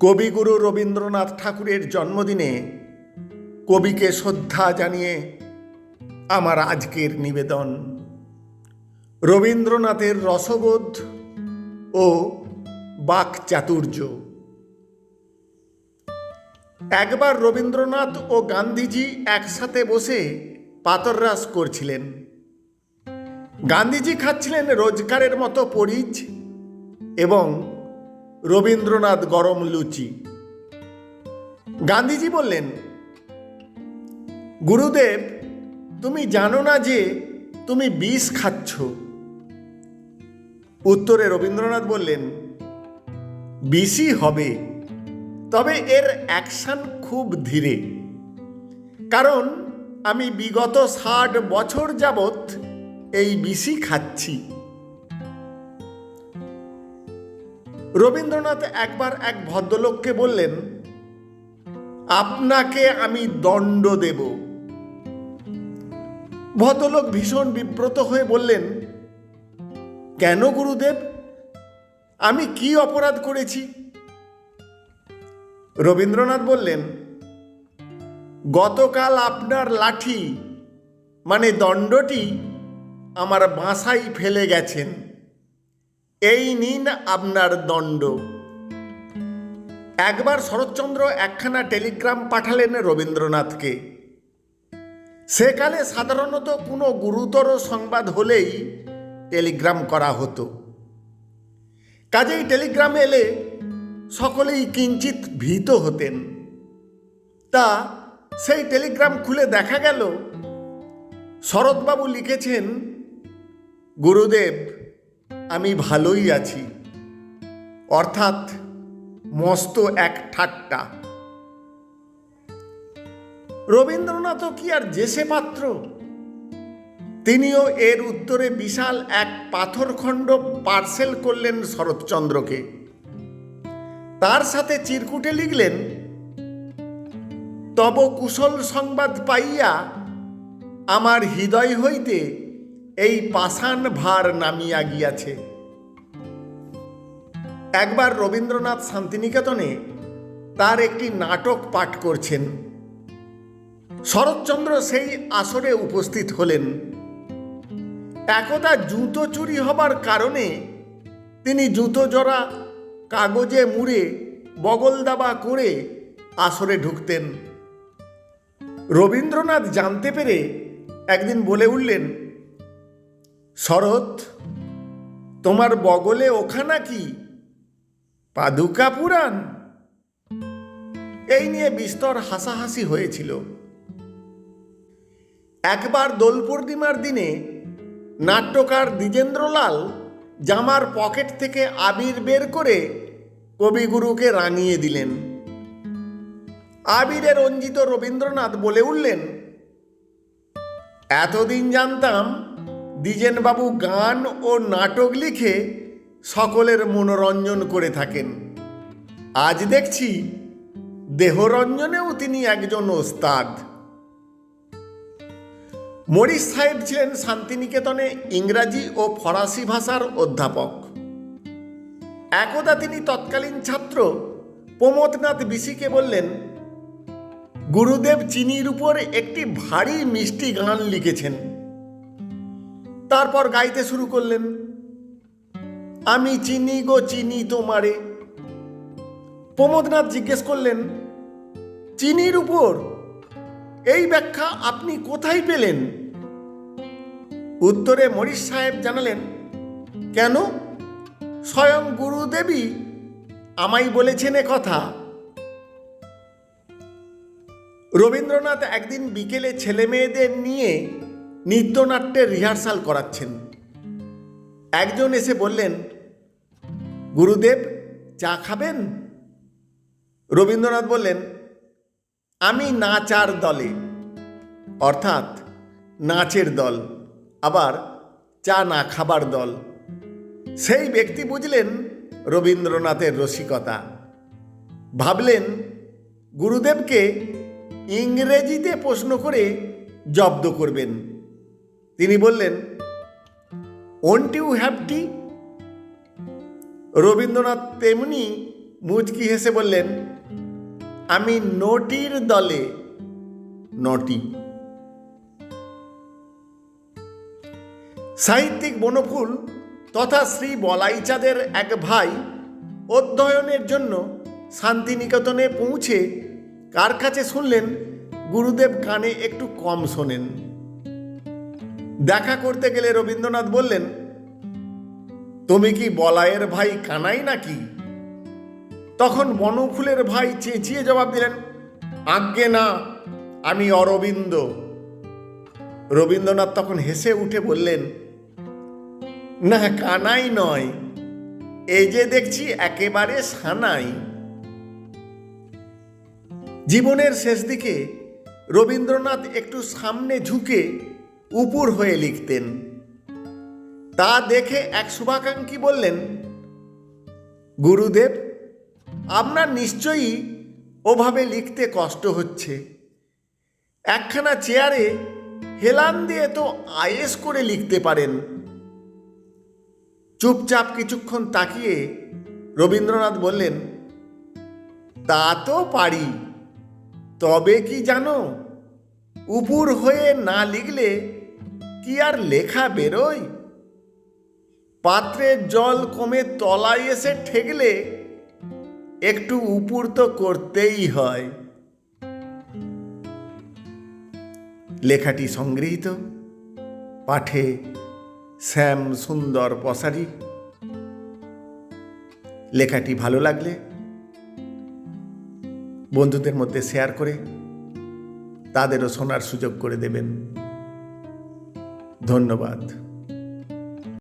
কবিগুরু রবীন্দ্রনাথ ঠাকুরের জন্মদিনে কবিকে শ্রদ্ধা জানিয়ে আমার আজকের নিবেদন। রবীন্দ্রনাথের রসবোধ ও বাক চাতুর্য। একবার রবীন্দ্রনাথ ও গান্ধীজি একসাথে বসে পাতররাস করছিলেন। গান্ধীজি খাচ্ছিলেন রোজগারের মতো পরিচ এবং রবীন্দ্রনাথ গরম লুচি। গান্ধীজি বললেন, গুরুদেব, তুমি জানো না যে তুমি বিষ খাচ্ছ? উত্তরে রবীন্দ্রনাথ বললেন, বিষই হবে, তবে এর অ্যাকশন খুব ধীরে। কারণ আমি বিগত ষাট বছর যাবৎ এই বিষই খাচ্ছি। রবীন্দ্রনাথ একবার এক ভদ্রলোককে বললেন, আপনাকে আমি দণ্ড দেব। ভদ্রলোক ভীষণ বিব্রত হয়ে বললেন, কেন গুরুদেব? আমি কি অপরাধ করেছি? রবীন্দ্রনাথ বললেন, গতকাল আপনার লাঠি মানে দণ্ডটি, আমার বাসায় ফেলে গেছেন। এই নিন আপনার দণ্ড। একবার শরৎচন্দ্র একখানা টেলিগ্রাম পাঠালেন রবীন্দ্রনাথকে। সেকালে সাধারণত কোনো গুরুতর সংবাদ হলেই টেলিগ্রাম করা হতো। কাজেই টেলিগ্রাম এলে সকলেই কিঞ্চিত ভীত হতেন। তা সেই টেলিগ্রাম খুলে দেখা গেল। শরৎবাবু লিখেছেন, গুরুদেব ভালোই আছি। অর্থাৎ মস্ত এক ঠাট্টা। রবীন্দ্রনাথও কি আর জেসে পাত্র? তিনিও এর উত্তরে বিশাল এক পাথরখণ্ড পার্সেল করলেন শরৎচন্দ্রকে। তার সাথে চিরকুটে লিখলেন, তব কুশল সংবাদ পাইয়া আমার হৃদয় হইতে এই পাষাণ ভার নামিয়া গিয়াছে। একবার রবীন্দ্রনাথ শান্তিনিকেতনে তার একটি নাটক পাঠ করছেন। শরৎচন্দ্র সেই আসরে উপস্থিত হলেন। একদা জুতো চুরি হবার কারণে তিনি জুতো জোড়া, কাগজে মুড়ে, বগল দাবা করে আসরে ঢুকতেন। রবীন্দ্রনাথ জানতে পেরে একদিন বলে উঠলেন শরৎ, তোমার বগলে ওখানা কি? পাদুকা পুরাণ? এই নিয়ে বিস্তর হাসাহাসি হয়েছিল। একবার দোল পূর্ণিমার দিনে নাট্যকার দ্বিজেন্দ্রলাল জামার পকেট থেকে আবির বের করে কবিগুরুকে রাঙিয়ে দিলেন। আবিরে রঞ্জিত রবীন্দ্রনাথ বলে উঠলেন, এতদিন জানতাম দ্বিজেনবাবু গান ও নাটক লিখে সকলের মনোরঞ্জন করে থাকেন। আজ দেখছি দেহরঞ্জনেও তিনি একজন ওস্তাদ। মরিস সাহেব ছিলেন শান্তিনিকেতনে ইংরাজি ও ফরাসি ভাষার অধ্যাপক। একদা তিনি তৎকালীন ছাত্র, প্রমোদনাথ বিশিকে বললেন, গুরুদেব চিনির উপর একটি ভারী মিষ্টি গান লিখেছেন। তারপর গাইতে শুরু করলেন, আমি চিনি গো, চিনি তোমারে। প্রমোদনাথ জিজ্ঞেস করলেন, চিনির উপর এই ব্যাখ্যা আপনি কোথায় পেলেন? উত্তরে মরিশ সাহেব জানালেন, কেন? স্বয়ং গুরুদেবী আমায় বলেছেন এ কথা। রবীন্দ্রনাথ একদিন বিকেলে ছেলে মেয়েদের নিয়ে নৃত্যনাট্যের রিহার্সাল করাচ্ছেন। একজন এসে বললেন, গুরুদেব, চা খাবেন? রবীন্দ্রনাথ বললেন, আমি নাচার দলে। অর্থাৎ নাচের দল, আবার চা না খাবার দল। সেই ব্যক্তি বুঝলেন রবীন্দ্রনাথের রসিকতা। ভাবলেন, গুরুদেবকে ইংরেজিতে প্রশ্ন করে জব্দ করবেন। তিনি বললেন won't you have tea Rabindranath তেমনি মুচকি হেসে বললেন, আমি নটির দলে নটি। সাহিত্যিক বনফুল তথা শ্রী বলাইচাঁদের এক ভাই অধ্যয়নের জন্য শান্তিনিকেতনে পৌঁছে কার কাছে শুনলেন, গুরুদেব কানে একটু কম শোনেন। দেখা করতে গেলে রবীন্দ্রনাথ বললেন, তুমি কি বলায়ের ভাই কানাই নাকি? তখন বনফুলের ভাই চেঁচিয়ে জবাব দিলেন, আজ্ঞে না, আমি অরবিন্দ। রবীন্দ্রনাথ তখন হেসে উঠে বললেন, না, কানাই নয়, এই যে দেখছি একেবারে সানাই। জীবনের শেষ দিকে রবীন্দ্রনাথ একটু সামনে ঝুঁকে উপুর হয়ে লিখতেন। তা দেখে এক শুভাকাঙ্ক্ষী বললেন, গুরুদেব, আপনার নিশ্চয়ই ওভাবে লিখতে কষ্ট হচ্ছে। একখানা চেয়ারে হেলান দিয়ে তো আয়েস করে লিখতে পারেন। চুপচাপ কিছুক্ষণ তাকিয়ে রবীন্দ্রনাথ বললেন, তা তো পারি, তবে কি জানো, উপুর হয়ে না লিখলে কি আর লেখা বেরোয়? পাত্রের জল কমে তলায় এসে ঠেকলে একটু উপুর তো করতেই হয়। লেখাটি সংগৃহীত। পাঠে শ্যাম সুন্দর পসারি। লেখাটি ভালো লাগলে বন্ধুদের মধ্যে শেয়ার করে, তাদেরও শোনার সুযোগ করে দেবেন। ধন্যবাদ।